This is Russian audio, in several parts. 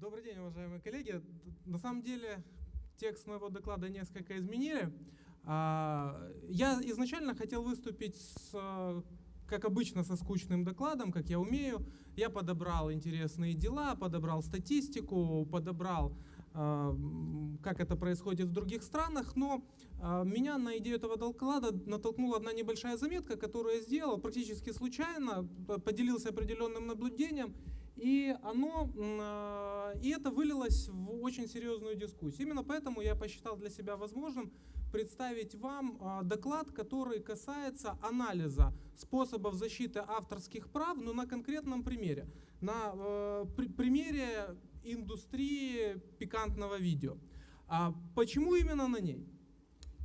Добрый день, уважаемые коллеги. На самом деле текст моего доклада несколько изменили. А, Я изначально хотел выступить, с, как обычно, со скучным докладом, как я умею. Я подобрал интересные дела, подобрал статистику, подобрал, а, как это происходит в других странах, но а, меня на идею этого доклада натолкнула одна небольшая заметка, которую я сделал практически случайно, поделился определенным наблюдением, и оно, а, и это вылилось в очень серьезную дискуссию. Именно поэтому я посчитал для себя возможным представить вам а, доклад, который касается анализа способов защиты авторских прав, но на конкретном примере, на э, при- примере индустрии пикантного видео. А почему именно на ней?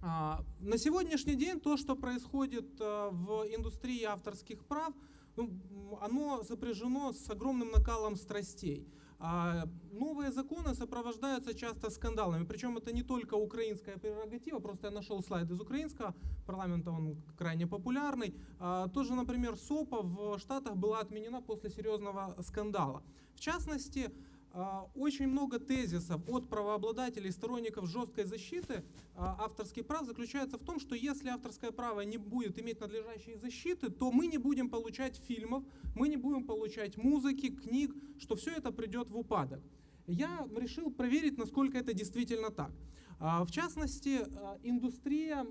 А, На сегодняшний день то, что происходит в индустрии авторских прав, оно сопряжено с огромным накалом страстей. А, Новые законы сопровождаются часто скандалами, причем это не только украинская прерогатива, просто я нашел слайд из украинского парламента, он крайне популярный. А, Тоже, например, СОПа в Штатах была отменена после серьезного скандала. В частности, очень много тезисов от правообладателей, сторонников жесткой защиты а, авторских прав заключается в том, что если авторское право не будет иметь надлежащей защиты, то мы не будем получать фильмов, мы не будем получать музыки, книг, что все это придет в упадок. Я решил проверить, насколько это действительно так. А, В частности, а, индустрия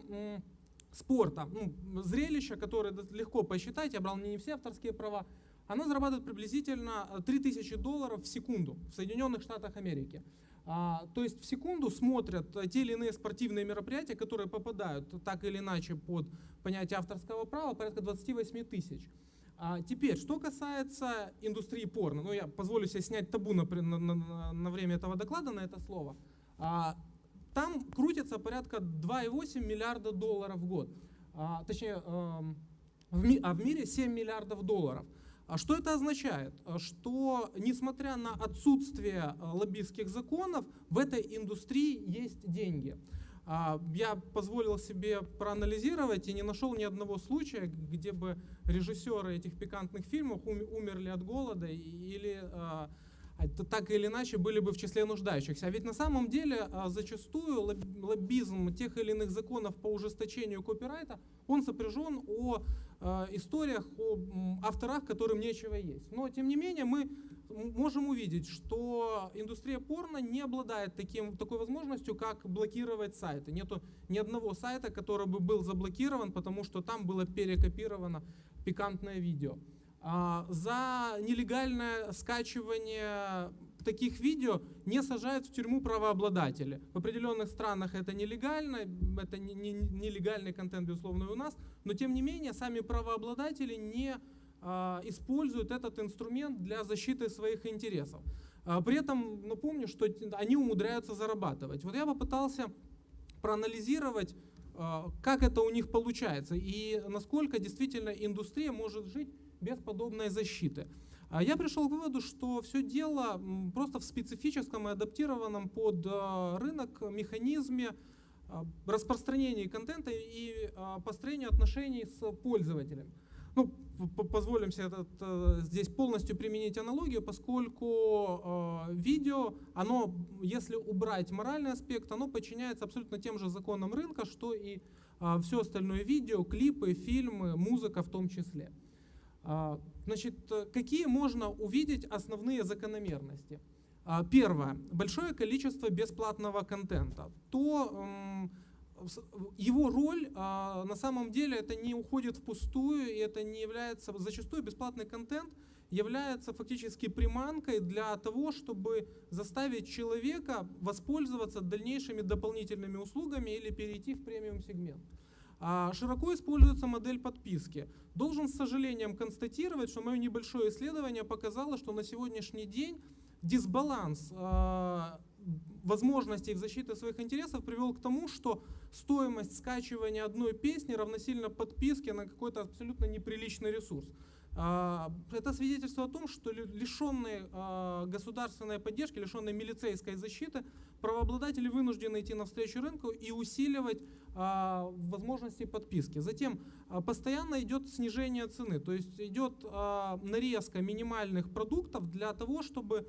спорта, ну, зрелища, которое д- легко посчитать, я брал не все авторские права, она зарабатывает приблизительно э, 3000 долларов в секунду в Соединенных Штатах Америки. А, то есть в секунду смотрят э, те или иные спортивные мероприятия, которые попадают так или иначе под понятие авторского права, порядка 28 тысяч. А теперь, что касается индустрии порно, ну я позволю себе снять табу на, на, на- на время этого доклада на это слово. А, там крутится порядка 2,8 миллиарда долларов в год. А, точнее, эм, а в мире 7 миллиардов долларов. А что это означает? А Что несмотря на отсутствие э, лоббистских законов, в этой индустрии есть деньги. А, Я позволил себе проанализировать и не нашел ни одного случая, где бы режиссеры этих пикантных фильмов ум- умерли от голода или а, так или иначе были бы в числе нуждающихся. А ведь на самом деле зачастую лоб- лоббизм тех или иных законов по ужесточению копирайта, он сопряжен о историях, о авторах, которым нечего есть. Но тем не менее мы можем увидеть, что индустрия порно не обладает таким, такой возможностью, как блокировать сайты. Нету ни одного сайта, который бы был заблокирован, потому что там было перекопировано пикантное видео. А, За нелегальное скачивание таких видео не сажают в тюрьму правообладатели. В определенных странах это нелегально, это не- не- нелегальный контент, безусловно, и у нас, но тем не менее сами правообладатели не а, используют этот инструмент для защиты своих интересов. А, При этом напомню, что т- они умудряются зарабатывать. Вот я попытался проанализировать, а, как это у них получается и насколько действительно индустрия может жить без подобной защиты. А Я пришел к выводу, что все дело просто в специфическом и адаптированном под а, рынок механизме а, распространения контента и а, построения отношений с пользователем. Ну, позволим себе этот, э, здесь полностью применить аналогию, поскольку э, видео, оно, если убрать моральный аспект, оно подчиняется абсолютно тем же законам рынка, что и все остальное видео, клипы, фильмы, музыка в том числе. А, Значит, э, какие можно увидеть основные закономерности? А, Первое. Большое количество бесплатного контента. То его роль а, на самом деле это не уходит впустую, и это не является, зачастую бесплатный контент является фактически приманкой для того, чтобы заставить человека воспользоваться дальнейшими дополнительными услугами или перейти в премиум сегмент. А, Широко используется модель подписки. Должен с сожалением констатировать, что мое небольшое исследование показало, что на сегодняшний день дисбаланс а, возможностей в защите своих интересов привел к тому, что стоимость скачивания одной песни равносильно подписке на какой-то абсолютно неприличный ресурс. А, Это свидетельство о том, что ли- лишенные а, государственной поддержки, лишенные милицейской защиты, правообладатели вынуждены идти навстречу рынку и усиливать а, возможности подписки. Затем постоянно идет снижение цены, то есть идет нарезка минимальных продуктов для того, чтобы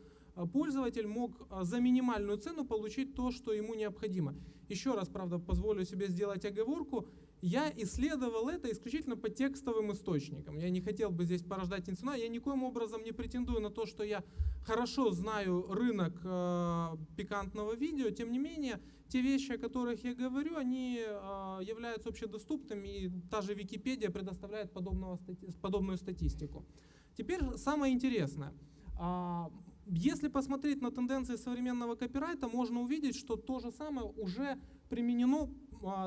пользователь мог за минимальную цену получить то, что ему необходимо. Еще раз, правда, позволю себе сделать оговорку. Я исследовал это исключительно по текстовым источникам. Я не хотел бы здесь порождать инсцена. Я никоим образом не претендую на то, что я хорошо знаю рынок э, пикантного видео. Тем не менее, те вещи, о которых я говорю, они э, являются общедоступными, и та же Википедия предоставляет подобного стати- подобную статистику. Теперь самое интересное. А, Если посмотреть на тенденции современного копирайта, можно увидеть, что то же самое уже применено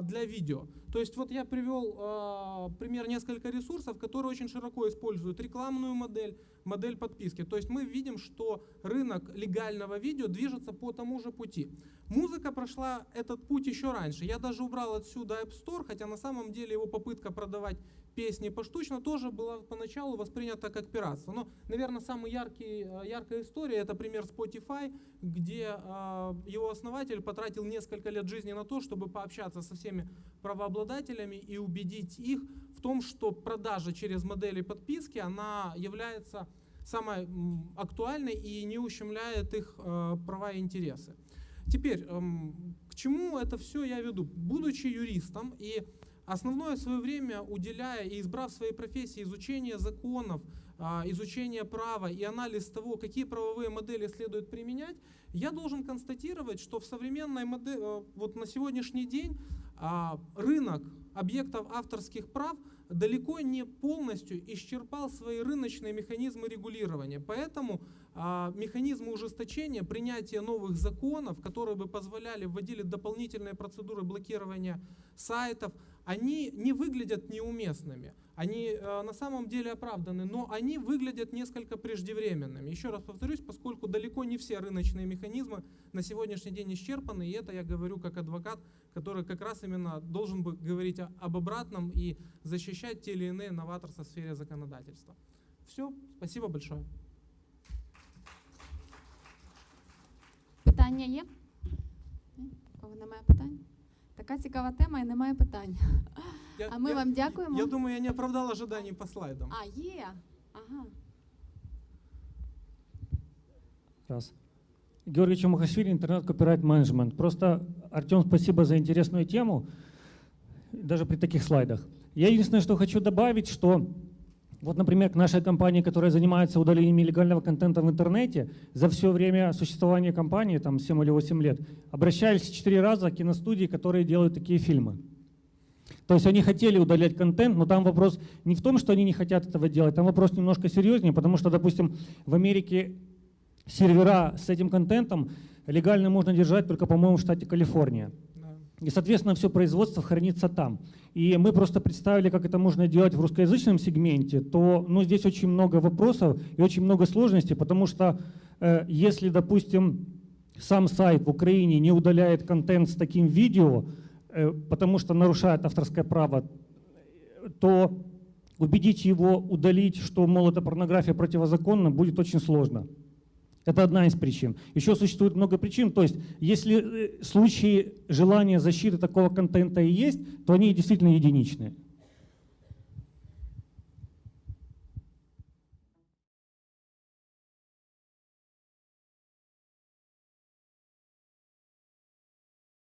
для видео. То есть вот я привел а, пример несколько ресурсов, которые очень широко используют рекламную модель, модель подписки. То есть мы видим, что рынок легального видео движется по тому же пути. Музыка прошла этот путь еще раньше. Я даже убрал отсюда App Store, хотя на самом деле его попытка продавать песни поштучно тоже была поначалу воспринята как пиратство. Но, наверное, самая яркая история это пример Spotify, где э, его основатель потратил несколько лет жизни на то, чтобы пообщаться со всеми правообладателями и убедить их в том, что продажа через модели подписки, она является самой актуальной и не ущемляет их э, права и интересы. Теперь, эм, к чему это все я веду? Будучи юристом и основное свое время уделяя и избрав своей профессии изучение законов, а, изучение права и анализ того, какие правовые модели следует применять, я должен констатировать, что в современной модели, вот на сегодняшний день а, рынок объектов авторских прав далеко не полностью исчерпал свои рыночные механизмы регулирования. Поэтому а, механизмы ужесточения, принятия новых законов, которые бы позволяли, вводили дополнительные процедуры блокирования сайтов, они не выглядят неуместными. Они э, на самом деле оправданы, но они выглядят несколько преждевременными. Еще раз повторюсь, поскольку далеко не все рыночные механизмы на сегодняшний день исчерпаны, и это я говорю как адвокат, который как раз именно должен бы говорить о, об обратном и защищать те или иные новаторства в сфере законодательства. Все, спасибо большое. Питання є? Ні? У Кого немає питань? Така цікава тема і немає питань. Я, А ми я- вам дякуємо. я думаю, я не оправдал ожиданий по слайдам. А, є. Ага. Раз. Георгий Чумахашвили, интернет-копирайт менеджмент. Просто, Артем, спасибо за интересную тему, даже при таких слайдах. Я единственное, что хочу добавить, что вот, например, к нашей компании, которая занимается удалением нелегального контента в интернете, за все время существования компании, там 7 или 8 лет, обращались 4 раза киностудии, которые делают такие фильмы. То есть они хотели удалять контент, но там вопрос не в том, что они не хотят этого делать, там вопрос немножко серьезнее, потому что, допустим, в Америке сервера с этим контентом легально можно держать только, по-моему, в штате Калифорния. И, соответственно, все производство хранится там. И мы просто представили, как это можно делать в русскоязычном сегменте, то ну, здесь очень много вопросов и очень много сложностей, потому что э, если, допустим, сам сайт в Украине не удаляет контент с таким видео, э, потому что нарушает авторское право, то убедить его удалить, что, мол, это порнография противозаконна, будет очень сложно. Это одна из причин. Еще существует много причин. То есть, если э, случаи желания защиты такого контента и есть, то они действительно единичные.